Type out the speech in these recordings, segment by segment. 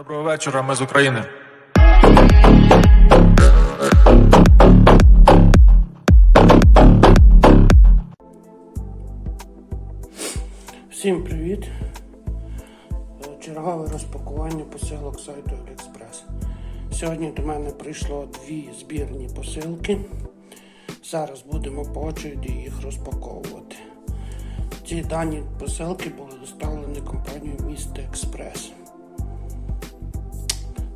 Доброго вечора, ми з України. Всім привіт! Чергове розпакування посилок сайту AliExpress. Сьогодні до мене прийшло дві збірні посилки. Зараз будемо по очереді їх розпаковувати. Ці дані посилки були доставлені компанією Місто Експрес.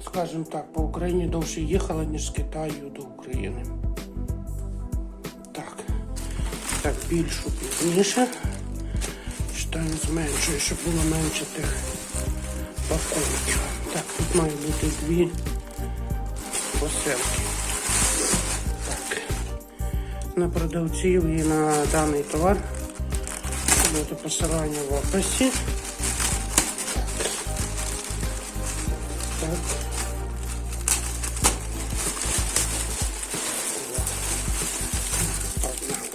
Скажімо так, по Україні довше їхали, ніж з Китаю до України. Так, так більшу пізніше. Читаю зменшую, щоб було менше тих пакунків. Так, тут має бути дві посилки. Так. На продавців і на даний товар. Буде посилання в описі. Так.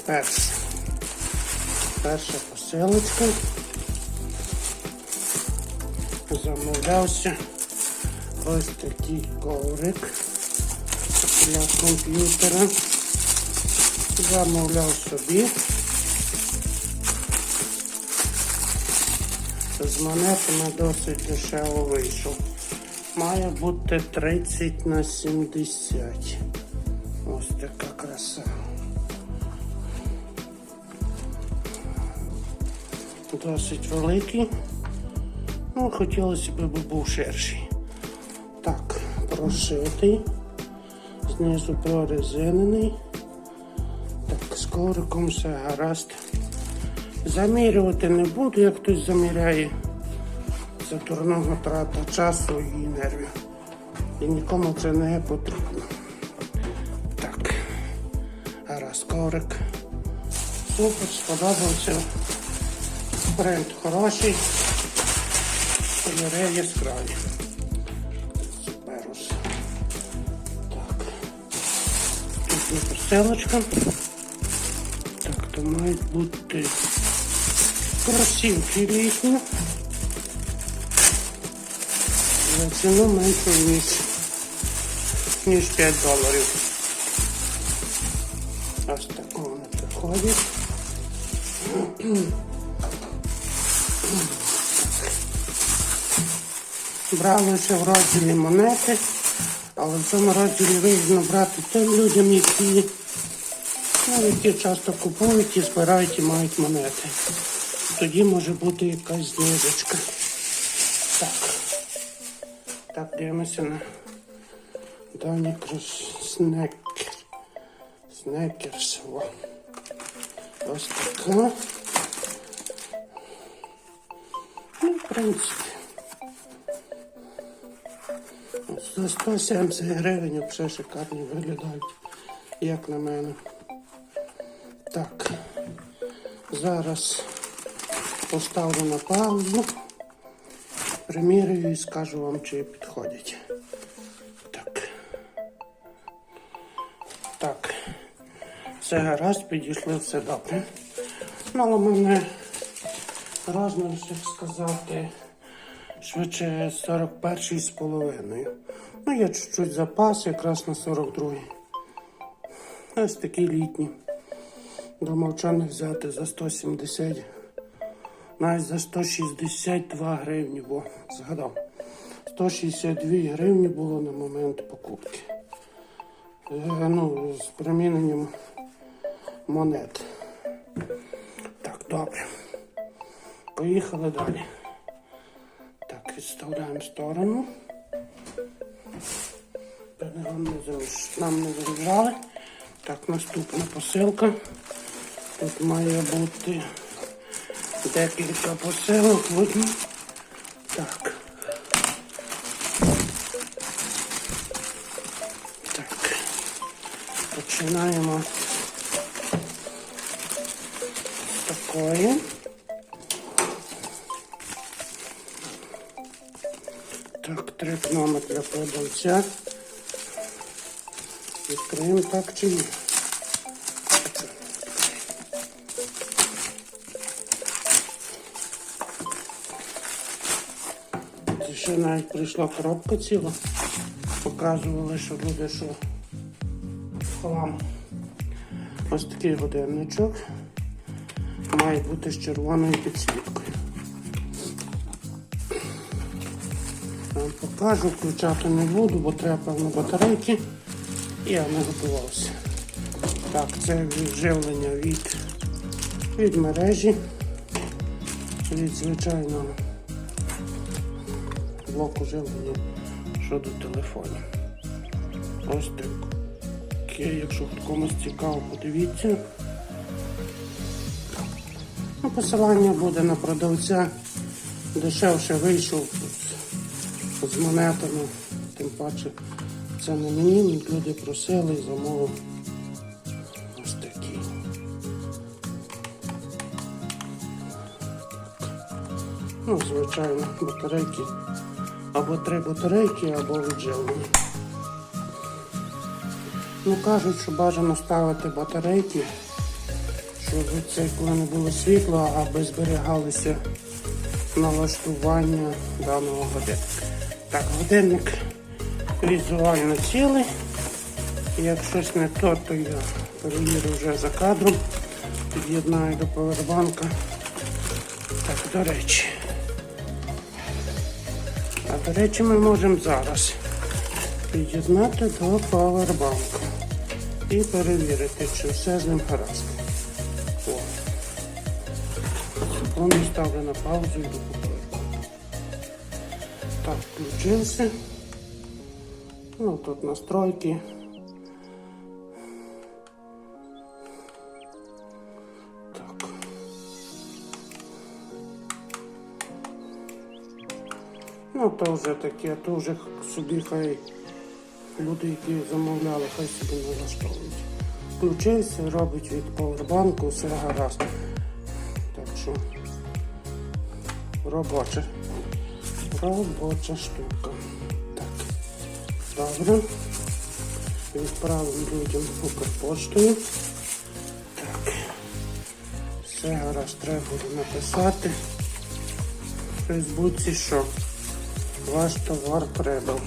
Перша. Перша посилочка. Замовлявся ось такий коврик для комп'ютера. Замовляв собі. З монетами досить дешево вийшов. Має бути 30 на 70. Ось така краса. Досить великий. Ну, хотілося б, був ширший. Так, прошитий. Знизу прорезинений. Так, з ковриком все гаразд. Замірювати не буду, як хтось заміряє. Це дурного трата часу і нервів. І нікому це не потрібно. Так, гаразд коврик. Супер, сподобався. Бренд хороший, кольори яскраві. Суперус. Так. Тут є посилочка. Так, то мають бути кросівки літні. За ціну менше ніж, ніж 5 доларів. Ось так вони приходять. Бралися в розділі монети, але в цьому розділі вигідно брати тим людям, які, ну, які часто купують і збирають і мають монети. Тоді може бути якась знижечка. Так. Так, дивимося на дані снекер. Снекерс. Ось така. Ну. За 170 гривень все шикарні виглядають, як на мене. Так, зараз поставлю на паузу, примірюю і скажу вам, чи підходять. Так. Так. Все гаразд, підійшли, все добре. Ну, але мене розмір, як сказати, швидше 41 з половиною. Ну, є чуть-чуть запас, якраз на 42. Ось такий літній. До мовчаних взяти за 170. Навіть за 162 гривні, бо згадав. 162 гривні було на момент покупки. Е, ну, з приміненням монет. Так, добре. Поїхали далі. Так, відставляємо сторону. Нам не залиш... Нам не залежали. Так, наступна посилка. Тут має бути декілька посилок в одній. Так. Так. Починаємо з такої. Номер для продавця. Відкриємо так чи ні. Це ще навіть прийшла коробка ціла. Показували, що буде що хлам. Ось такий годинничок. Має бути з червоною підсвіткою. Покажу, включати не буду, бо треба певно батарейки. Я не готувався. Так, це живлення від, від мережі, від звичайного блоку живлення щодо телефонів. Ось таке, якщо комусь цікаво, подивіться. Ну, посилання буде на продавця. Дешевше вийшов з, з монетами. Тим паче це не мені, люди просили і замовив ось такі. Ну, звичайно, батарейки. Або три батарейки, або відживлення. Ну кажуть, що бажано ставити батарейки, щоб це коли не було світла, аби зберігалися налаштування даного годинника. Так, годинник візуально цілий. Як щось не то, то я перевірю вже за кадром. Під'єднаю до повербанка. Так, до речі. А до речі, ми можемо зараз під'єднати до повербанку і перевірити, чи все з ним гаразд. О. Секунду ставлю на паузу і до повербанку. Так, включився. Ну, тут настройки. Так. Ну, то вже таке, то вже собі хай люди, які замовляли, хай собі налаштовують. Включився, робить від повербанку, все гаразд. Так що робоча. Робоча штука. Так. Добре. Відправимо людям Укрпоштою. Так. Все гаразд, треба буде написати в Фейсбуці, що ваш товар прибув.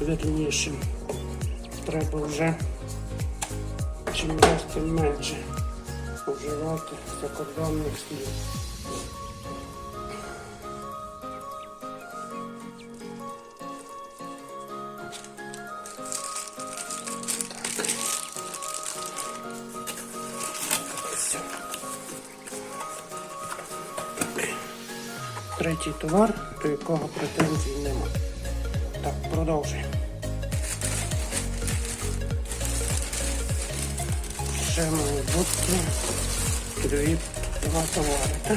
Вірніше. Треба вже чим раз тим менше вживати закордонних слів. Третій товар, до якого претензій нема. Так, продовжуємо. Ще має бути дві два товари. Так?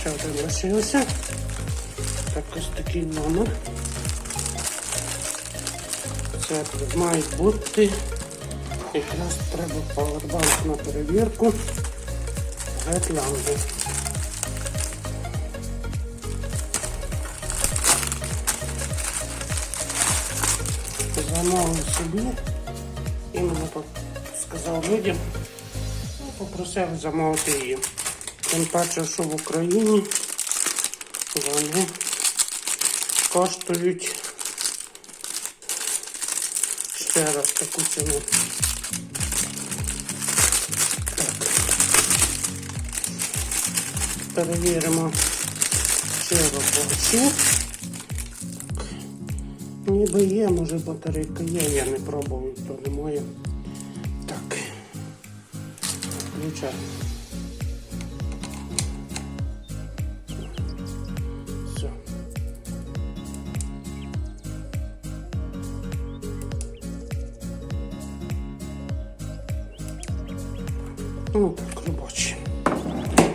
Ще один лишився. Так, ось такий номер. Це має бути. Якраз треба павербанк на перевірку. Гетлянди. Замовив собі. Іменно так сказав людям. Ну, попросив замовити їм. Тим паче, що в Україні вони коштують ще раз таку ціну. Перевіримо, чи робочі. Ніби є, може батарейка є, я не пробував, то не моє. Так. Включай. Все. Ну так, робочі.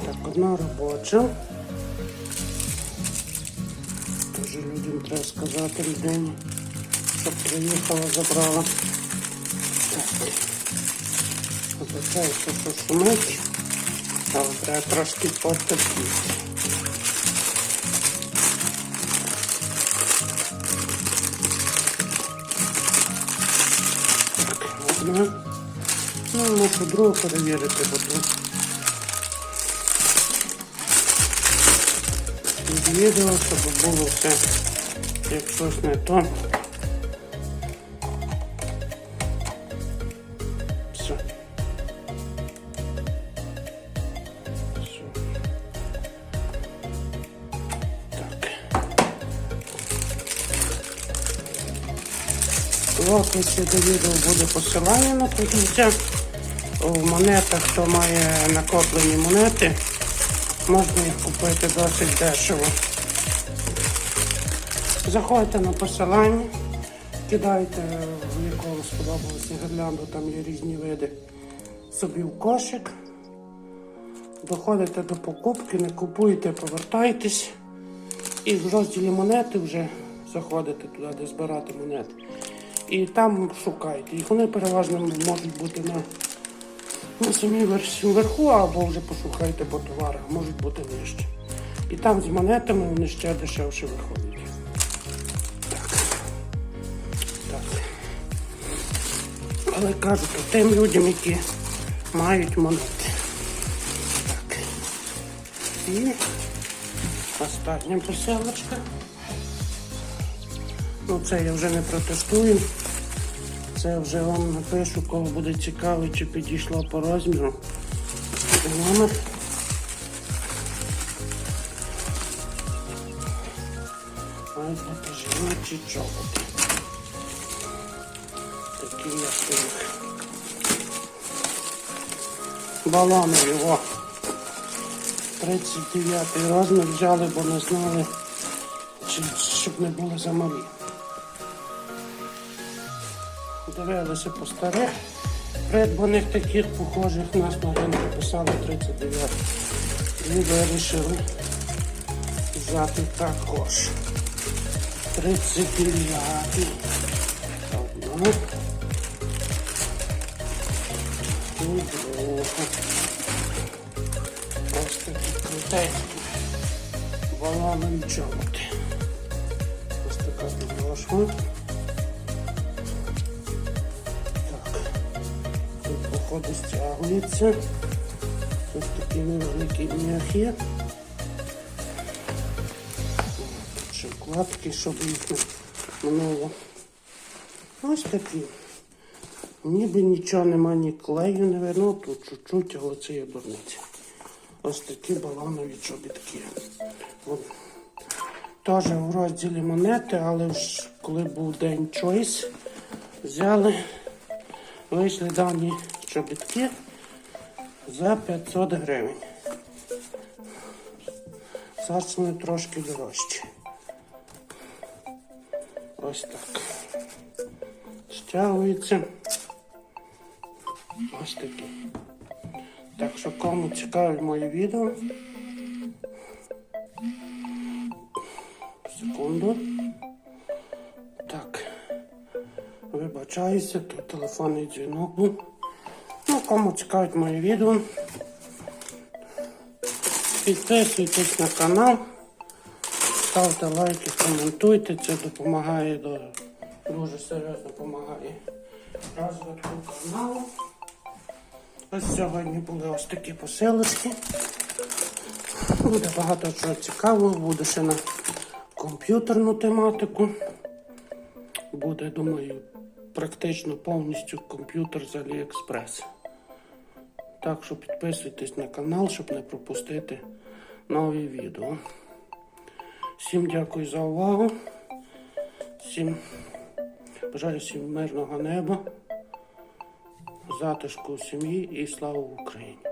Так, одна робоча. Тоже людям треба сказати людині, щоб приїхала, забрала. Так. Вибачаюся, що шумить, але треба трошки потерпіти. Так, одна. Ну, мушу другу перевірити, бо відео, щоб було все, як щось не то. Все. Все. Так. В описі до відео буде посилання на покриття. У монетах, хто має накоплені монети, можна їх купити досить дешево. Заходьте на посилання, кидайте в якому сподобалося гірлянду, там є різні види собі в кошик. Доходите до покупки, не купуєте, повертайтесь. І в розділі монети вже заходите туди, де збирати монети. І там шукайте. Їх вони переважно можуть бути на, самій версії вверху, або вже пошукайте по товарах, можуть бути нижче. І там з монетами вони ще дешевше виходять. Так. Так. Але кажу, то тим людям, які мають монети. Так. І остання посилочка. Ну це я вже не протестую. Це вже вам напишу, кого буде цікаво, чи підійшло по розміру. Номер. Мають бути жіночі чоботи. Такі як у них. Балонові, о. 39 розмір взяли, бо не знали, щоб не були замалі. Дивилися по старих придбаних таких похожих нас на ринку писали 39. І вирішили взяти також. 39. Одна. І друга. Ось такі крутенькі. Балонові чоботи. Ось така підошва. Походу стягується. Ось такі невеликі м'яхи. Ще вкладки, щоб їх не минуло. Ось такі. Ніби нічого нема, ні клею не видно, тут чуть-чуть, але це є дурниця. Ось такі балонові чобітки. Теж в розділі монети, але ж коли був день Choice, взяли, вийшли дані чобітки за 500 гривень. Вони трошки дорожчі. Ось так. Стягується. Ось такі. Так що кому цікавить моє відео. Секунду. Так. Вибачаюся, тут телефонний дзвінок був. Ну, кому цікавить моє відео. Підписуйтесь на канал, ставте лайки, коментуйте, це допомагає до, дуже серйозно допомагає розвитку каналу. Ось сьогодні були ось такі посилочки. Буде багато чого цікавого, буде ще на комп'ютерну тематику. Буде, думаю, практично повністю комп'ютер з Aliexpress. Так що підписуйтесь на канал, щоб не пропустити нові відео. Всім дякую за увагу. Всім бажаю всім мирного неба, затишку в сім'ї і слава Україні!